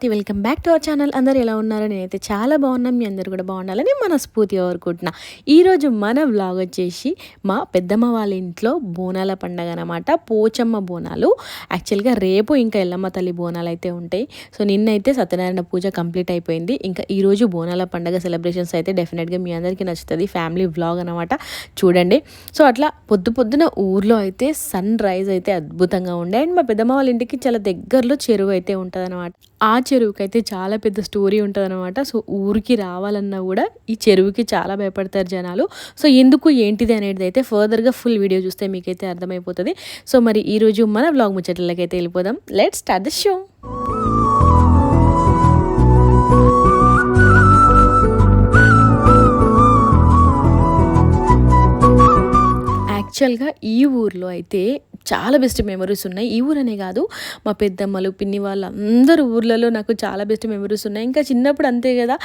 Swathi welcome back to our channel. అందరు ఎలా ఉన్నారు? నేనైతే చాలా బాగున్నాం మీ అందరు కూడా బాగుండాలని మనస్ఫూర్తి కోరుకుంటున్నా. ఈరోజు మన వ్లాగ్ వచ్చేసి మా పెద్దమ్మ వాళ్ళ ఇంట్లో బోనాల పండగ అనమాట పోచమ్మ బోనాలు. యాక్చువల్గా రేపు ఇంకా ఎల్లమ్మ తల్లి బోనాలు అయితే ఉంటాయి. సో నిన్నైతే సత్యనారాయణ పూజ కంప్లీట్ అయిపోయింది. ఇంకా ఈరోజు బోనాల పండగ సెలబ్రేషన్స్ అయితే డెఫినెట్గా మీ అందరికీ నచ్చుతుంది. ఫ్యామిలీ వ్లాగ్ అనమాట చూడండి. సో అట్లా పొద్దు పొద్దున ఊర్లో అయితే సన్ రైజ్ అయితే అద్భుతంగా ఉండే. అండ్ మా పెద్దమ్మ వాళ్ళ ఇంటికి చాలా దగ్గరలో చెరువు అయితే ఉంటుంది అనమాట ఆ చెరువుకి అయితే చాలా పెద్ద స్టోరీ ఉంటుంది అనమాట సో ఊరికి రావాలన్నా కూడా ఈ చెరువుకి చాలా భయపడతారు జనాలు. సో ఎందుకు ఏంటిది అనేది అయితే ఫర్దర్గా ఫుల్ వీడియో చూస్తే మీకైతే అర్థమైపోతుంది. సో మరి ఈరోజు మన బ్లాగ్ ముచ్చట్లకి అయితే వెళ్ళిపోదాం లెట్ స్టార్ట్ ద షో యాక్చువల్గా ఈ ఊర్లో అయితే చాలా బెస్ట్ మెమరీస్ ఉన్నాయి. ఈ ఊరనే కాదు మా పెద్దమ్మలు పిన్ని వాళ్ళందరూ అందరు ఊర్లలో నాకు చాలా బెస్ట్ మెమరీస్ ఉన్నాయి. ఇంకా చిన్నప్పుడు అంతే కదా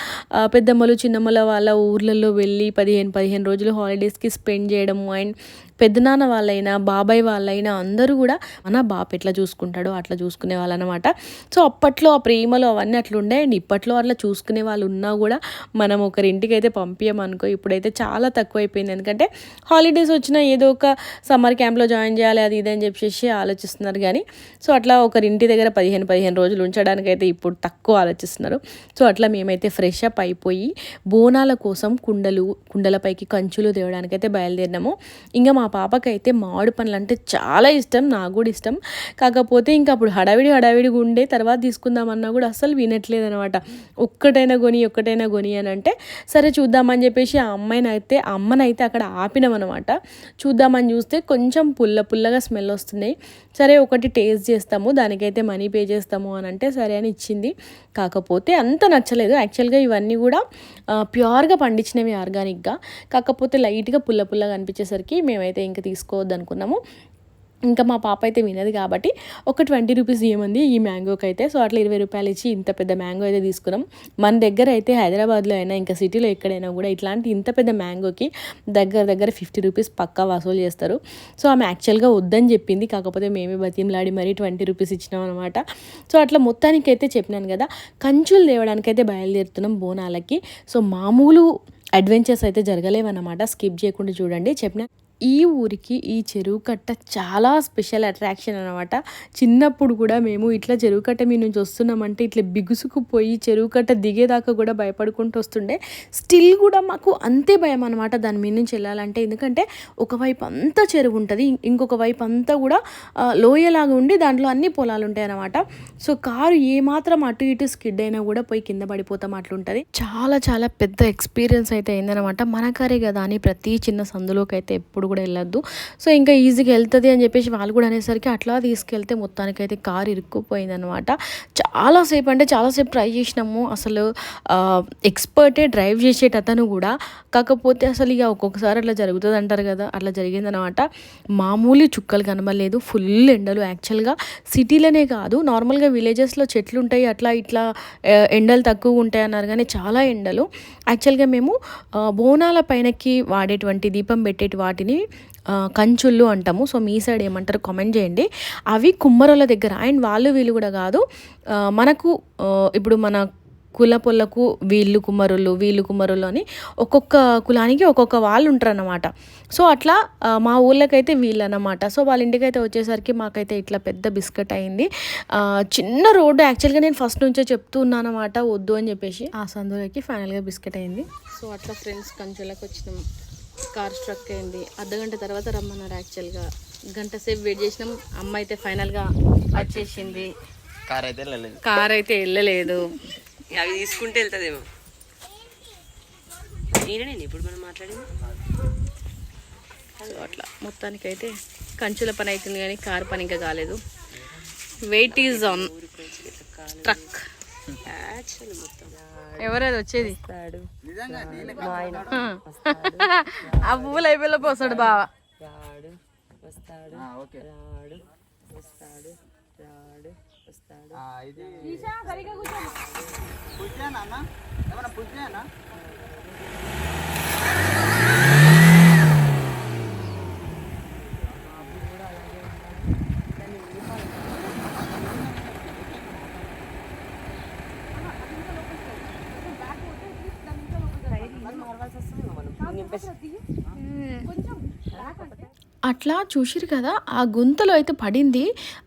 పెద్దమ్మలు చిన్నమ్మల వాళ్ళ ఊర్లలో వెళ్ళి పదిహేను పదిహేను రోజులు హాలిడేస్కి స్పెండ్ చేయడము. అండ్ పెద్దనాన్న వాళ్ళైనా బాబాయ్ వాళ్ళైనా అందరూ కూడా మన బాప ఎట్లా చూసుకుంటాడో అట్లా చూసుకునే వాళ్ళు అనమాట సో అప్పట్లో ఆ ప్రేమలు అవన్నీ అట్లా ఉండే. అండ్ ఇప్పట్లో అట్లా చూసుకునే వాళ్ళు ఉన్నా కూడా మనం ఒకరింటికి అయితే పంపించమనుకో ఇప్పుడైతే చాలా తక్కువ అయిపోయింది ఎందుకంటే హాలిడేస్ వచ్చినా ఏదో ఒక సమ్మర్ క్యాంప్లో జాయిన్ చేయాలి అది ఇది అని చెప్పేసి ఆలోచిస్తున్నారు కానీ సో అట్లా ఒకరింటి దగ్గర పదిహేను పదిహేను రోజులు ఉంచడానికి అయితే ఇప్పుడు తక్కువ ఆలోచిస్తున్నారు. సో అట్లా మేమైతే ఫ్రెష్ అప్ అయిపోయి బోనాల కోసం కుండలు కుండలపైకి కంచులు తేవడానికైతే బయలుదేరినాము. ఇంకా మా మా పాపకైతే మామిడి పండ్లు అంటే చాలా ఇష్టం నాకు కూడా ఇష్టం. కాకపోతే ఇంకా అప్పుడు హడావిడి హడావిడిగా ఉండే తర్వాత తీసుకుందామన్నా కూడా అసలు వినట్లేదు అనమాట ఒక్కటైనా కొని ఒక్కటైనా కొని అని అంటే సరే చూద్దామని చెప్పేసి ఆ అమ్మాయిని అయితే అమ్మనైతే అక్కడ ఆపినామన్నమాట. చూద్దామని చూస్తే కొంచెం పుల్ల పుల్లగా స్మెల్ వస్తున్నాయి. సరే ఒకటి టేస్ట్ చేస్తాము దానికైతే మనీ పే చేస్తాము అని అంటే సరే అని ఇచ్చింది. కాకపోతే అంత నచ్చలేదు. యాక్చువల్గా ఇవన్నీ కూడా ప్యూర్గా పండించినవి ఆర్గానిక్గా. కాకపోతే లైట్గా పుల్ల పుల్లగా అనిపించేసరికి మేమైతే ఇంకా తీసుకోవద్దు అనుకున్నాము ఇంకా మా పాప అయితే వినదు కాబట్టి ఒక ట్వంటీ రూపీస్ ఇవ్వమంది ఈ మ్యాంగోకి అయితే సో అట్లా ఇరవై రూపాయలు ఇచ్చి ఇంత పెద్ద మ్యాంగో అయితే తీసుకున్నాం. మన దగ్గర అయితే హైదరాబాద్లో అయినా ఇంకా సిటీలో ఎక్కడైనా కూడా ఇట్లాంటి ఇంత పెద్ద మ్యాంగోకి దగ్గర దగ్గర ఫిఫ్టీ రూపీస్ పక్కా వసూలు చేస్తారు. సో ఆమె యాక్చువల్గా వద్దని చెప్పింది. కాకపోతే మేమే బతిమలాడి మరీ ట్వంటీ రూపీస్ ఇచ్చినాం అనమాట సో అట్లా మొత్తానికి అయితే చెప్పినాను కదా. కంచులు తేవడానికి అయితే బయలుదేరుతున్నాం బోనాలకి. సో మామూలు అడ్వెంచర్స్ అయితే జరగలేవన్నమాట. స్కిప్ చేయకుండా చూడండి. చెప్పిన ఈ ఊరికి ఈ చెరువు కట్ట చాలా స్పెషల్ అట్రాక్షన్ అనమాట చిన్నప్పుడు కూడా మేము ఇట్లా చెరువు కట్ట మీ నుంచి వస్తున్నామంటే ఇట్లా బిగుసుకుపోయి చెరువు కట్ట దిగేదాకా కూడా భయపడుకుంటూ వస్తుండే. స్టిల్ కూడా మాకు అంతే భయం అనమాట దాని మీద నుంచి వెళ్ళాలంటే. ఎందుకంటే ఒకవైపు అంతా చెరువు ఉంటుంది ఇంకొక వైపు అంతా కూడా లోయలాగా ఉండి దాంట్లో అన్ని పొలాలు ఉంటాయి అనమాట సో కారు ఏమాత్రం అటు ఇటు స్కిడ్ అయినా కూడా పోయి కింద పడిపోతాం అట్లుంటుంది. చాలా చాలా పెద్ద ఎక్స్పీరియన్స్ అయితే అయిందనమాట మన కారే కదా అని ప్రతి చిన్న సందులోకి అయితే ఎప్పుడు కూడా వెళ్ళొద్దు. సో ఇంకా ఈజీగా వెళ్తుంది అని చెప్పేసి వాళ్ళు కూడా అనేసరికి అట్లా తీసుకెళ్తే మొత్తానికైతే కారు ఇరుక్కుపోయింది అనమాట చాలాసేపు అంటే చాలాసేపు ట్రై చేసినాము. అసలు ఎక్స్పర్టే డ్రైవ్ చేసేట అతను కూడా. కాకపోతే అసలు ఇక ఒక్కొక్కసారి అట్లా జరుగుతుంది అంటారు కదా అట్లా జరిగిందనమాట మామూలు చుక్కలు కనబడలేదు. ఫుల్ ఎండలు. యాక్చువల్గా సిటీలోనే కాదు నార్మల్గా విలేజెస్లో చెట్లు ఉంటాయి. అట్లా ఇట్లా ఎండలు తక్కువ ఉంటాయి అన్నారు. కానీ చాలా ఎండలు. యాక్చువల్గా మేము బోనాల పైనకి వాడేటువంటి దీపం పెట్టేటి వాటిని కంచుళ్ళు అంటాము. సో మీ సైడ్ ఏమంటారు కామెంట్ చేయండి. అవి కుమ్మరోళ్ళ దగ్గర. అండ్ వాళ్ళు వీళ్ళు కూడా కాదు. మనకు ఇప్పుడు మన కుల పొల్లకు వీళ్ళు కుమ్మరులు వీళ్ళు కుమ్మరులు అని ఒక్కొక్క కులానికి ఒక్కొక్క వాళ్ళు ఉంటారు అన్నమాట సో అట్లా మా ఊళ్ళకైతే వీళ్ళు అన్నమాట సో వాళ్ళ ఇంటికైతే వచ్చేసరికి మాకైతే ఇట్లా పెద్ద బిస్కెట్ అయింది. చిన్న రోడ్డు యాక్చువల్గా నేను ఫస్ట్ నుంచే చెప్తూ ఉన్నాను అనమాట వద్దు అని చెప్పేసి. ఆ సందులోకి ఫైనల్గా బిస్కెట్ అయింది. సో అట్లా ఫ్రెండ్స్ కంచెలకు వచ్చినాం కార్ స్ట్రక్ అయింది. అర్ధగంట తర్వాత రమ్మన్నారు యాక్చువల్గా గంట సేపు వెయిట్ చేసినాం. అమ్మ అయితే ఫైనల్గా వచ్చేసింది. కార్ అయితే వెళ్ళలేదు. కార్ అయితే వెళ్ళలేదు. అవి తీసుకుంటే వెళ్తుందేమో. నేనే ఇప్పుడు మనం మాట్లాడింది? సో అట్లా మొత్తానికైతే కంచుల పని అవుతుంది కానీ కార్ పని ఇంకా కాలేదు. Weight is on truck actual మొత్తం. ఎవరేది వచ్చేది? ఆ పువ్వులు అయిపోయేలోపు వస్తాడు బావ. రాడు వస్తాడు రాడు వస్తాడు రాడు వస్తాడు. అట్లా చూసిరు కదా ఆ గుంతలో అయితే పడింది.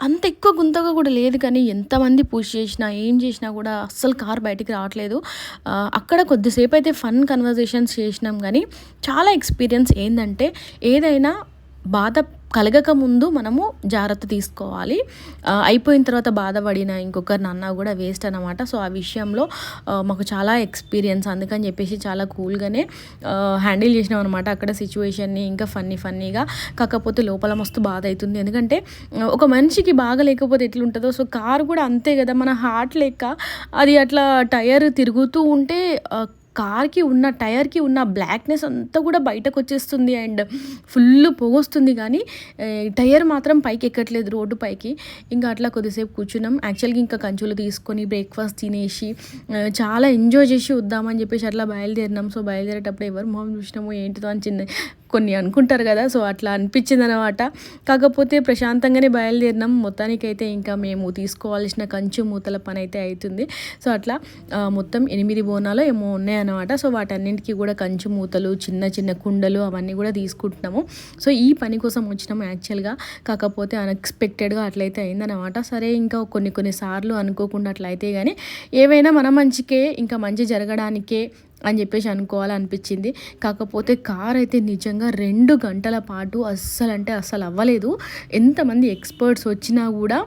అంత ఎక్కువ గుంతగా కూడా లేదు కానీ ఎంతమంది పుష్ చేసినా ఏం చేసినా కూడా అస్సలు కార్ బయటికి రావట్లేదు. అక్కడ కొద్దిసేపు అయితే ఫన్ కన్వర్జేషన్స్ చేసినాం కానీ చాలా ఎక్స్పీరియన్స్ ఏంటంటే ఏదైనా బాధ కలగక ముందు మనము జాగ్రత్త తీసుకోవాలి. అయిపోయిన తర్వాత బాధపడిన ఇంకొకరిని అన్నా కూడా వేస్ట్ అనమాట సో ఆ విషయంలో మాకు చాలా ఎక్స్పీరియన్స్ అందుకని చెప్పేసి చాలా కూల్గానే హ్యాండిల్ చేసినాం అనమాట అక్కడ సిచ్యువేషన్ని ఇంకా ఫన్నీ ఫన్నీగా కాకపోతే లోపల మస్తు బాధ అవుతుంది ఎందుకంటే ఒక మనిషికి బాగా లేకపోతే ఎట్లుంటుందో సో కారు కూడా అంతే కదా. మన హార్ట్ లెక్క అది అట్లా టైర్ తిరుగుతూ ఉంటే కార్కి ఉన్న టైర్కి ఉన్న బ్లాక్నెస్ అంతా కూడా బయటకు వచ్చేస్తుంది అండ్ ఫుల్ పొగొస్తుంది కానీ టైర్ మాత్రం పైకి ఎక్కట్లేదు రోడ్డు పైకి. ఇంకా అట్లా కొద్దిసేపు కూర్చున్నాం. యాక్చువల్గా ఇంకా కంచులు తీసుకొని బ్రేక్ఫాస్ట్ తినేసి చాలా ఎంజాయ్ చేసి వద్దామని చెప్పేసి అట్లా బయలుదేరినాం. సో బయలుదేరేటప్పుడు ఎవరు మొహం చూసినామో ఏంటిదో అని చిన్న కొన్ని అనుకుంటారు కదా సో అట్లా అనిపించింది అనమాట కాకపోతే ప్రశాంతంగానే బయలుదేరినాం. మొత్తానికైతే ఇంకా మేము తీసుకోవాల్సిన కంచు మూతల పని అయితే అవుతుంది సో అట్లా మొత్తం ఎనిమిది బోనాలు ఏమో ఉన్నాయన్నమాట. సో వాటన్నింటికి కూడా కంచు మూతలు చిన్న చిన్న కుండలు అవన్నీ కూడా తీసుకుంటున్నాము. సో ఈ పని కోసం వచ్చినాము యాక్చువల్గా. కాకపోతే అన్ఎక్స్పెక్టెడ్గా అట్లయితే అయిందనమాట సరే ఇంకా కొన్ని కొన్ని సార్లు అనుకోకుండా అట్లయితే కానీ ఏవైనా మన మంచికే ఇంకా మంచి జరగడానికే అని చెప్పేసి అనుకోవాలనిపించింది. కాకపోతే కార్ అయితే నిజంగా రెండు గంటల పాటు అస్సలు అంటే అస్సలు అవ్వలేదు. ఎంతమంది ఎక్స్పర్ట్స్ వచ్చినా కూడా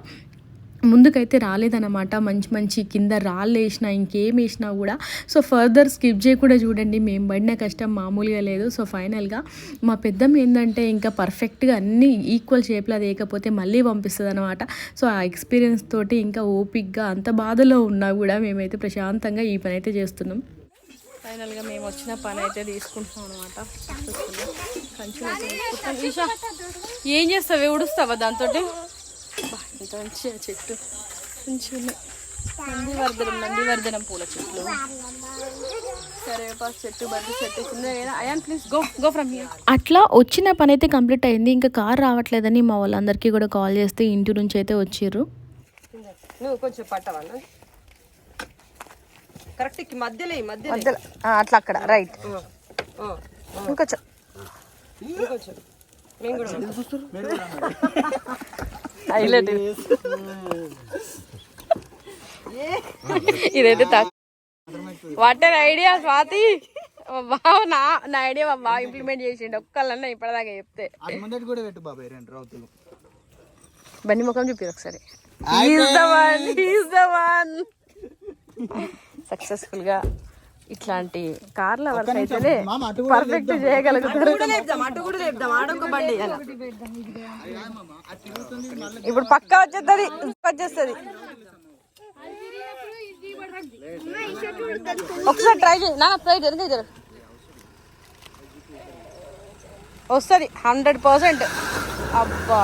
ముందుకైతే రాలేదన్నమాట. మంచి మంచి కింద రాళ్ళు వేసినా ఇంకేం వేసినా కూడా. సో ఫర్దర్ స్కిప్ చేయకుండా చూడండి. మేము పడిన కష్టం మామూలుగా లేదు. సో ఫైనల్గా మా పెద్దమ్మ ఏంటంటే ఇంకా పర్ఫెక్ట్గా అన్ని ఈక్వల్ షేప్లో లేకపోతే మళ్ళీ పంపిస్తుంది అనమాట సో ఆ ఎక్స్పీరియన్స్ తోటి ఇంకా ఓపిక్గా అంత బాధలో ఉన్నా కూడా మేమైతే ప్రశాంతంగా ఈ పని అయితే చేస్తున్నాం. ఫైనల్గా మేము వచ్చిన పని అయితే తీసుకుంటున్నాం అనమాట కంచులు ఏం చేస్తావు? ఉడుస్తావా దాంతో ఇంత మంచిగా చెట్టు. మంచిగా నందివర్ధనం నందివర్ధనం పూల చెట్లు. అట్లా వచ్చిన పని అయితే కంప్లీట్ అయింది. ఇంకా కార్ రావట్లేదని మా వాళ్ళందరికీ కూడా కాల్ చేస్తే ఇంటి నుంచి అయితే వచ్చిర్రు. నువ్వు కొంచెం కరెక్ట్ ఈ మధ్యలో ఈ మధ్యలో అట్లా అక్కడ రైట్ ఇంకొంచెం. హైలైట్. ఇదైతే వాట్ ఆర్ ఐడియా స్వాతి. బావ నా నా ఐడియా మా బాగా ఇంప్లిమెంట్ చేసిండు. ఒక్కళ్ళన్నా ఇప్పటిదాకా చెప్తే. అది ముందటి కూడా పెట్టు బాబాయ్ రెండు రౌతులు. బండి ముఖం చూపి ఒకసారి. Is the one is the one సక్సెస్ఫుల్గా ఇట్లాంటి కార్ల వరకు కూడా పర్ఫెక్ట్ చేయగలుగుతారు. ఇప్పుడు పక్క వచ్చేస్తుంది వచ్చేస్తుంది. ఒకసారి ట్రై చేయి. నా ట్రై జరిగే జర వస్తుంది హండ్రెడ్ పర్సెంట్ అబ్బా.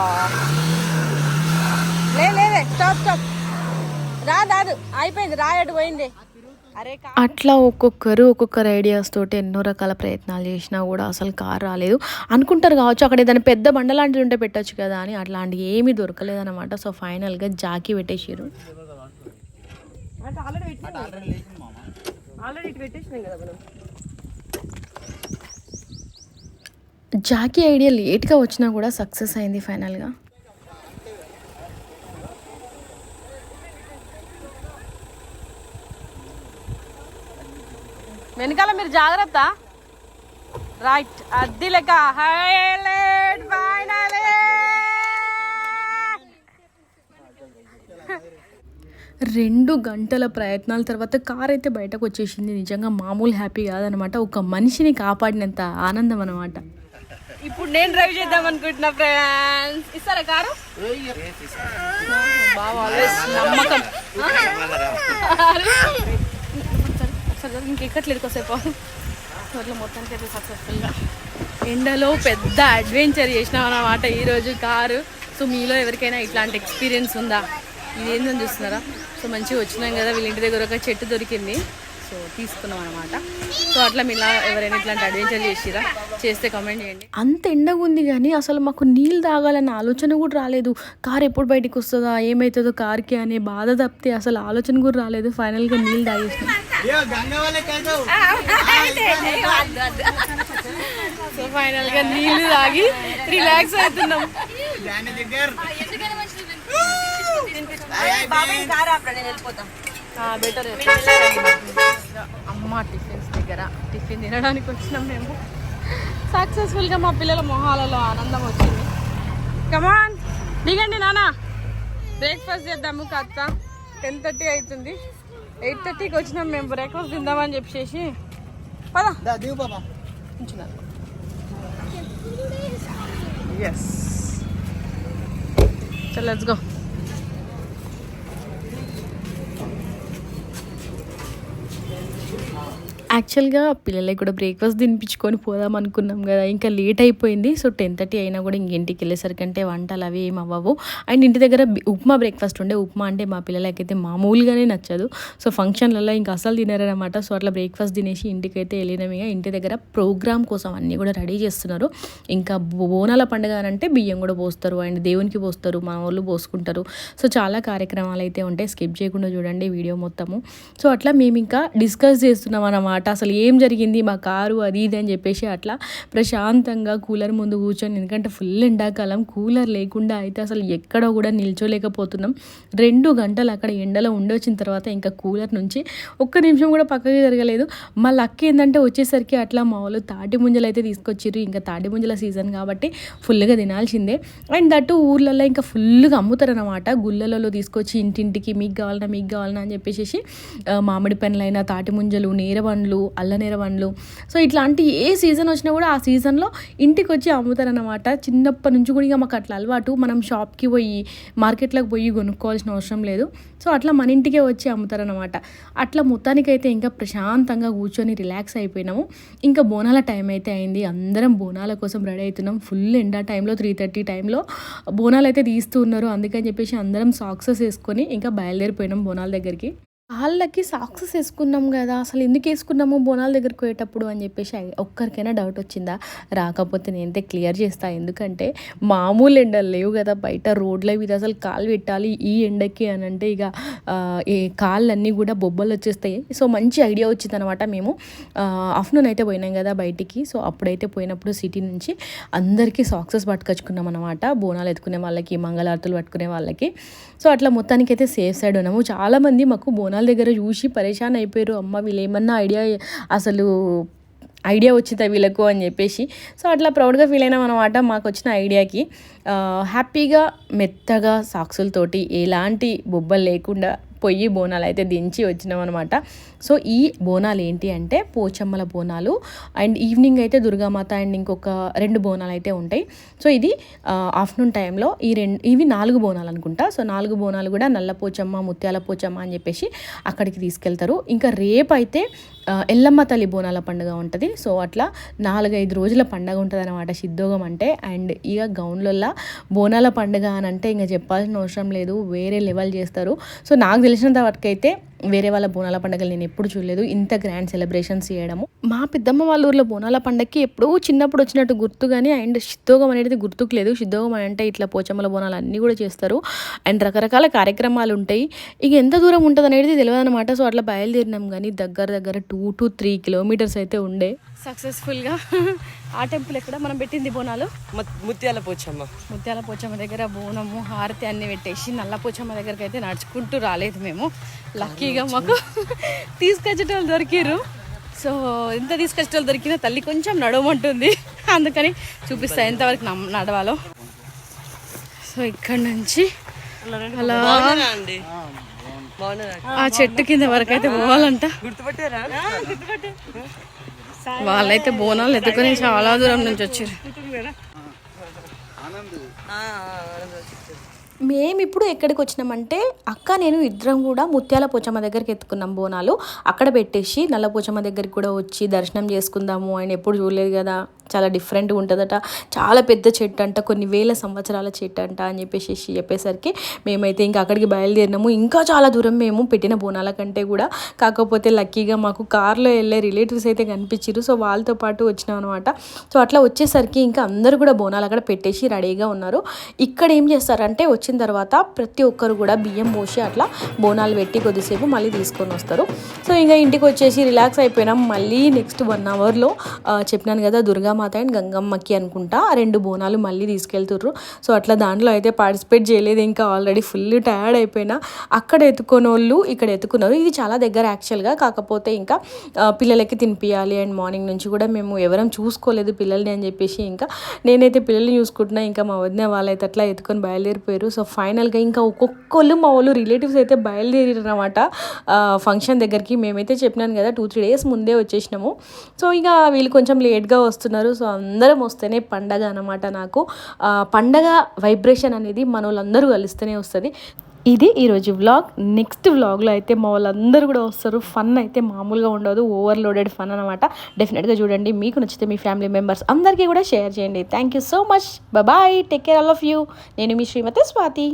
లే లేదే స్టాప్ స్టాప్ రా రాదు. అయిపోయింది రాయడు పోయింది. అట్లా ఒక్కొక్కరు ఒక్కొక్కరు ఐడియాస్ తోటి ఎన్నో రకాల ప్రయత్నాలు చేసినా కూడా అసలు కార్ రాలేదు. అనుకుంటారు కావచ్చు అక్కడ ఏదైనా పెద్ద బండ లాంటిది ఉంటే పెట్టొచ్చు కదా అని అట్లాంటి ఏమీ దొరకలేదన్నమాట. సో ఫైనల్గా జాకీ పెట్టేసారు అంటే ఆల్రెడీ పెట్టినాం ఆల్రెడీ ఇటు పెట్టేసినాం కదా మనం. జాకీ ఐడియా లేట్గా వచ్చినా కూడా సక్సెస్ అయింది ఫైనల్గా. వెనకాల మీరు జాగ్రత్త. రైట్ అద్ది లెక్క. హైలైట్ ఫైనలే రెండు గంటల ప్రయత్నాల తర్వాత కార్ అయితే బయటకు వచ్చేసింది. నిజంగా మామూలు హ్యాపీ కాదనమాట. ఒక మనిషిని కాపాడినంత ఆనందం అనమాట ఇప్పుడు నేను డ్రైవ్ చేద్దాం అనుకుంటున్నా ఫ్రెండ్స్ ఇస్తారా కారు? బాగా ఆల్వేస్ ఇంక ఎక్కట్లేదు ఇంకెక్కట్లేదు కాసేపు అట్లా మొత్తానికి అయితే సక్సెస్ఫుల్గా ఎండలో పెద్ద అడ్వెంచర్ చేసినాం అన్నమాట ఈరోజు కారు. సో మీలో ఎవరికైనా ఇట్లాంటి ఎక్స్పీరియన్స్ ఉందా? ఇది ఏందని చూస్తున్నారా? సో మంచిగా వచ్చినాం కదా వీళ్ళ ఇంటి దగ్గర ఒక చెట్టు దొరికింది. సో తీసుకున్నాం అనమాట సో అట్లా మీలా ఎవరైనా ఇట్లాంటి అడ్వెంచర్ చేసిరా? చేస్తే కామెంట్ చేయండి. అంత ఎండగా ఉంది కానీ అసలు మాకు నీళ్ళు తాగాలన్న ఆలోచన కూడా రాలేదు. కార్ ఎప్పుడు బయటికి వస్తుందా ఏమవుతుందో కార్కి అనే బాధ తప్పితే అసలు ఆలోచన కూడా రాలేదు. ఫైనల్గా నీళ్ళు తాగేసినాం. కాదు సో ఫైనల్గా నీళ్ళు తాగి రిలాక్స్ అవుతున్నాం. బెటర్ అమ్మ టిఫిన్స్ దగ్గర టిఫిన్ తినడానికి వచ్చినాం మేము. సక్సెస్ఫుల్గా మా పిల్లల మొహాలలో ఆనందం వచ్చింది. కమాన్ దిగండి నాన్న. బ్రేక్ఫాస్ట్ చేద్దాము కత్త టెన్ థర్టీ అవుతుంది. ఎయిట్ థర్టీకి వచ్చినాం మేము. బ్రేక్ఫాస్ట్ తిందామని చెప్పేసి. పదా. ఎస్ చల్ లెట్స్ గో యాక్చువల్గా పిల్లలకి కూడా బ్రేక్ఫాస్ట్ తినిపించుకొని పోదాం అనుకున్నాం కదా. ఇంకా లేట్ అయిపోయింది. సో టెన్ థర్టీ అయినా కూడా ఇంక ఇంటికి వెళ్ళేసరికి అంటే వంటలు అవి ఏం అవ్వవు. అండ్ ఇంటి దగ్గర ఉప్మా బ్రేక్ఫాస్ట్ ఉండే. ఉప్మా అంటే మా పిల్లలకైతే మామూలుగానే నచ్చదు. సో ఫంక్షన్లలో ఇంకా అసలు తినారనమాట సో అట్లా బ్రేక్ఫాస్ట్ తినేసి ఇంటికైతే వెళ్ళినాం ఇక. ఇంటి దగ్గర ప్రోగ్రామ్ కోసం అన్నీ కూడా రెడీ చేస్తున్నారు. ఇంకా బోనాల పండుగ అని అంటే బియ్యం కూడా పోస్తారు. అండ్ దేవునికి పోస్తారు. మా వాళ్ళు పోసుకుంటారు. సో చాలా కార్యక్రమాలు అయితే ఉంటాయి. స్కిప్ చేయకుండా చూడండి వీడియో మొత్తము. సో అట్లా మేము ఇంకా డిస్కస్ చేస్తున్నాం అన్నమాట. అసలు ఏం జరిగింది? మా కారు అది ఇది అని చెప్పేసి అట్లా ప్రశాంతంగా కూలర్ ముందు కూర్చొని ఎందుకంటే ఫుల్ ఎండాకాలం కూలర్ లేకుండా అయితే అసలు ఎక్కడ కూడా నిల్చోలేకపోతున్నాం. రెండు గంటలు అక్కడ ఎండలో ఉండొచ్చిన తర్వాత ఇంకా కూలర్ నుంచి ఒక్క నిమిషం కూడా పక్కకి జరగలేదు మా లక్ ఏంటంటే వచ్చేసరికి అట్లా మా వాళ్ళు తాటి ముంజలు అయితే తీసుకొచ్చారు ఇంకా తాటి ముంజల సీజన్ కాబట్టి ఫుల్గా తినాల్సిందే. అండ్ దట్టు ఊర్లలో ఇంకా ఫుల్గా అమ్ముతారనమాట గుళ్ళలలో తీసుకొచ్చి ఇంటింటికి మీకు కావాలన్నా మీకు కావాలన్నా అని చెప్పేసి మామిడి పండ్లైనా తాటి ముంజలు నేర పండ్లు అల్ల పండ్లు సో ఇట్లాంటి ఏ సీజన్ వచ్చినా కూడా ఆ సీజన్లో ఇంటికి వచ్చి అమ్ముతారనమాట చిన్నప్పటి నుంచి కూడా ఇక మాకు అట్లా అలవాటు. మనం షాప్కి పోయి మార్కెట్లోకి పోయి కొనుక్కోవాల్సిన అవసరం లేదు. సో అట్లా మన ఇంటికే వచ్చి అమ్ముతారనమాట అట్లా మొత్తానికైతే ఇంకా ప్రశాంతంగా కూర్చొని రిలాక్స్ అయిపోయినాము. ఇంకా బోనాల టైం అయితే అయింది. అందరం బోనాల కోసం రెడీ అవుతున్నాం. ఫుల్ ఎండా టైంలో త్రీ థర్టీ టైంలో బోనాలు అయితే తీస్తూ ఉన్నారు. అందుకని చెప్పేసి అందరం సాక్సెస్ వేసుకొని ఇంకా బయలుదేరిపోయినాం బోనాల దగ్గరికి. వాళ్ళకి సాక్సెస్ వేసుకున్నాం కదా అసలు ఎందుకు వేసుకున్నాము బోనాల దగ్గరికి పోయేటప్పుడు అని చెప్పేసి ఒక్కరికైనా డౌట్ వచ్చిందా? రాకపోతే నేనైతే క్లియర్ చేస్తా. ఎందుకంటే మామూలు ఎండలు లేవు కదా బయట రోడ్ల మీద అసలు కాలు పెట్టాలి ఈ ఎండకి అని అంటే ఇక ఈ కాళ్ళన్నీ కూడా బొబ్బలు వచ్చేస్తాయి. సో మంచి ఐడియా వచ్చింది అనమాట మేము ఆఫ్టర్నూన్ అయితే పోయినాం కదా బయటికి. సో అప్పుడైతే పోయినప్పుడు సిటీ నుంచి అందరికీ సాక్సెస్ పట్టుకొచ్చుకున్నాం అనమాట బోనాలు ఎత్తుకునే వాళ్ళకి మంగళారతులు పట్టుకునే వాళ్ళకి. సో అట్లా మొత్తానికి అయితే సేఫ్ సైడ్ ఉన్నాము చాలామంది మాకు బోనాలు దగ్గర చూసి పరేషాన్ అయిపోయారు. అమ్మ వీళ్ళు ఏమన్నా ఐడియా అసలు ఐడియా వచ్చిందా వీళ్ళకు అని చెప్పేసి. సో అట్లా ప్రౌడ్గా ఫీల్ అయినాం అనమాట మాకు వచ్చిన ఐడియాకి హ్యాపీగా మెత్తగా సాక్సులతోటి ఎలాంటి బొబ్బలు లేకుండా పొయ్యి బోనాలు అయితే దించి వచ్చినాం అనమాట సో ఈ బోనాలు ఏంటి అంటే పోచమ్మల బోనాలు అండ్ ఈవినింగ్ అయితే దుర్గామాత అండ్ ఇంకొక రెండు బోనాలు అయితే ఉంటాయి. సో ఇది ఆఫ్టర్నూన్ టైంలో ఈ రెండు ఇవి నాలుగు బోనాలు అనుకుంటా. సో నాలుగు బోనాలు కూడా నల్ల పోచమ్మ ముత్యాల పోచమ్మ అని చెప్పేసి అక్కడికి తీసుకెళ్తారు. ఇంకా రేపు అయితే ఎల్లమ్మ తల్లి బోనాల పండుగ ఉంటుంది. సో అట్లా నాలుగైదు రోజుల పండుగ ఉంటుంది అనమాట సిద్ధోగం అంటే. అండ్ ఇక గౌన్లల్లో బోనాల పండుగ అని అంటే ఇంకా చెప్పాల్సిన అవసరం లేదు. వేరే లెవెల్ చేస్తారు. సో నాకు తెలిసినంత వరకైతే వేరే వాళ్ళ బోనాల పండుగలు నేను ఎప్పుడు చూడలేదు. ఇంత గ్రాండ్ సెలబ్రేషన్స్ చేయడము. మా పెద్దమ్మ వాళ్ళ ఊర్లో బోనాల పండగకి ఎప్పుడూ చిన్నప్పుడు వచ్చినట్టు గుర్తు కానీ అండ్ సిద్ధోగం అనేది గుర్తుకు లేదు. సిద్ధోగం అని అంటే ఇట్లా పోచమ్మల బోనాలు అన్నీ కూడా చేస్తారు. అండ్ రకరకాల కార్యక్రమాలు ఉంటాయి. ఇక ఎంత దూరం ఉంటుంది అనేది తెలియదు అనమాట సో అట్లా బయలుదేరినాం కానీ దగ్గర దగ్గర టూ టు త్రీ కిలోమీటర్స్ అయితే ఉండే. సక్సెస్ఫుల్గా. ఆ టెంపుల్ ఎక్కడ? మనం పెట్టింది బోనాలు? ముత్యాల పోచమ్మ. ముత్యాల పోచమ్మ దగ్గర బోనము హారతి అన్ని పెట్టేసి నల్ల పోచమ్మ దగ్గరికి అయితే నడుచుకుంటూ రాలేదు మేము. లక్కీగా మాకు తీసుకొచ్చేటోళ్ళు దొరికిరు సో ఎంత తీసుకొచ్చేటోళ్ళు దొరికినా తల్లి కొంచెం నడవమంటుంది అందుకని చూపిస్తా ఎంతవరకు నడవాలో. సో ఇక్కడ నుంచి అలా ఆ చెట్టు కింద వరకు అయితే పోవాలంట గుర్తుపట్టారా. వాళ్ళైతే బోనాలు ఎత్తుకొని చాలా దూరం నుంచి వచ్చారు. మేము ఇప్పుడు ఎక్కడికి వచ్చినామంటే అక్క నేను ఇద్దరం కూడా ముత్యాల పోచమ్మ దగ్గరికి ఎత్తుకున్నాం బోనాలు. అక్కడ పెట్టేసి నల్ల పోచమ్మ దగ్గరికి కూడా వచ్చి దర్శనం చేసుకుందాము ఆయన ఎప్పుడు చూడలేదు కదా. చాలా డిఫరెంట్గా ఉంటుందట. చాలా పెద్ద చెట్టు అంట కొన్ని వేల సంవత్సరాల చెట్టు అంట అని చెప్పేసి చెప్పేసరికి మేమైతే ఇంకా అక్కడికి బయలుదేరినాము. ఇంకా చాలా దూరం మేము పెట్టిన బోనాల కంటే కూడా. కాకపోతే లక్కీగా మాకు కార్లో వెళ్ళే రిలేటివ్స్ అయితే కనిపించారు సో వాళ్ళతో పాటు వచ్చినాం అనమాట సో అట్లా వచ్చేసరికి ఇంకా అందరూ కూడా బోనాలు అక్కడ పెట్టేసి రెడీగా ఉన్నారు. ఇక్కడ ఏం చేస్తారంటే వచ్చిన తర్వాత ప్రతి ఒక్కరు కూడా బియ్యం పోసి అట్లా బోనాలు పెట్టి కొద్దిసేపు మళ్ళీ తీసుకొని వస్తారు. సో ఇంకా ఇంటికి వచ్చేసి రిలాక్స్ అయిపోయినాం. మళ్ళీ నెక్స్ట్ వన్ అవర్లో చెప్పినాను కదా దుర్గా గంగామాత అండ్ గంగమ్మకి అనుకుంటా. ఆ రెండు బోనాలు మళ్ళీ తీసుకెళ్తుర్రు. సో అట్లా దాంట్లో అయితే పార్టిసిపేట్ చేయలేదు. ఇంకా ఆల్రెడీ ఫుల్ టయర్డ్ అయిపోయినా. అక్కడ ఎత్తుకొని వాళ్ళు ఇక్కడ ఎత్తుకున్నారు. ఇది చాలా దగ్గర యాక్చువల్గా కాకపోతే ఇంకా పిల్లలకి తినిపించాలి అండ్ మార్నింగ్ నుంచి కూడా మేము ఎవరం చూసుకోలేదు పిల్లల్ని అని చెప్పేసి ఇంకా. నేనైతే పిల్లల్ని చూసుకుంటున్నా. ఇంకా మా వదిన వాళ్ళైతే అట్లా ఎత్తుకొని బయలుదేరిపోయారు. సో ఫైనల్గా ఇంకా ఒక్కొక్కళ్ళు మా వాళ్ళు రిలేటివ్స్ అయితే బయలుదేరారు అనమాట ఫంక్షన్ దగ్గరికి. మేమైతే చెప్పినాను కదా టూ త్రీ డేస్ ముందే వచ్చేసినాము. సో ఇక వీళ్ళు కొంచెం లేట్గా వస్తున్నారు. సో అందరం వస్తేనే పండగ అనమాట నాకు. పండగ వైబ్రేషన్ అనేది మన వాళ్ళందరూ కలిస్తేనే వస్తుంది. ఇది ఈరోజు వ్లాగ్. నెక్స్ట్ వ్లాగ్లో అయితే మా వాళ్ళందరూ కూడా వస్తారు. ఫన్ అయితే మామూలుగా ఉండదు. ఓవర్లోడెడ్ ఫన్ అనమాట డెఫినెట్గా చూడండి. మీకు నచ్చితే మీ ఫ్యామిలీ మెంబర్స్ అందరికీ కూడా షేర్ చేయండి. Thank you so much. Bye. Take care all of you. నేను మీ శ్రీమతి స్వాతి.